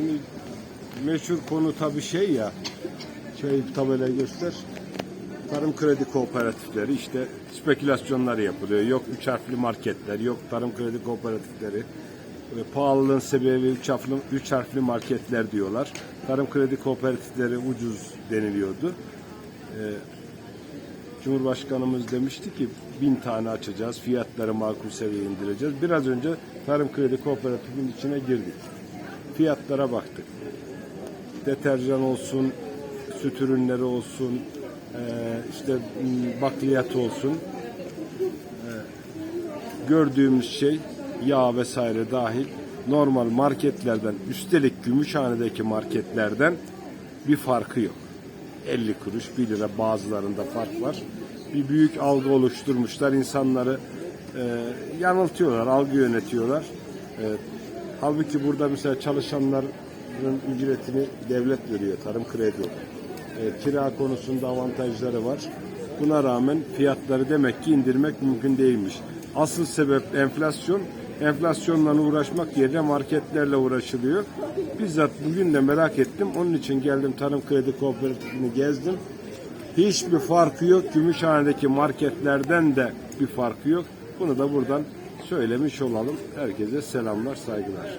Şimdi meşhur konu tabii şey ya. Şey tabelayı göster. Tarım kredi kooperatifleri işte spekülasyonlar yapılıyor. Yok üç harfli marketler, yok tarım kredi kooperatifleri. Ve pahalılığın sebebi üç harfli, üç harfli marketler diyorlar. Tarım kredi kooperatifleri ucuz deniliyordu. Ee, Cumhurbaşkanımız demişti ki bin tane açacağız, fiyatları makul seviyeye indireceğiz. Biraz önce tarım kredi kooperatifinin içine girdik. Fiyatlara baktık. Deterjan olsun, süt ürünleri olsun, eee, işte bakliyat olsun. Eee, gördüğümüz şey yağ vesaire dahil normal marketlerden üstelik Gümüşhane'deki marketlerden bir farkı yok. 50 kuruş 1 lira bazılarında fark var. Bir büyük algı oluşturmuşlar. insanları eee, yanıltıyorlar, algı yönetiyorlar. Eee, halbuki burada mesela çalışanların ücretini devlet veriyor, tarım kredi. E, kira konusunda avantajları var. Buna rağmen fiyatları demek ki indirmek mümkün değilmiş. Asıl sebep enflasyon. Enflasyonla uğraşmak yerine marketlerle uğraşılıyor. Bizzat bugün de merak ettim. Onun için geldim Tarım Kredi Kooperatifini gezdim. Hiçbir farkı yok. Gümüşhane'deki marketlerden de bir farkı yok. Bunu da buradan söylemiş olalım. Herkese selamlar, saygılar.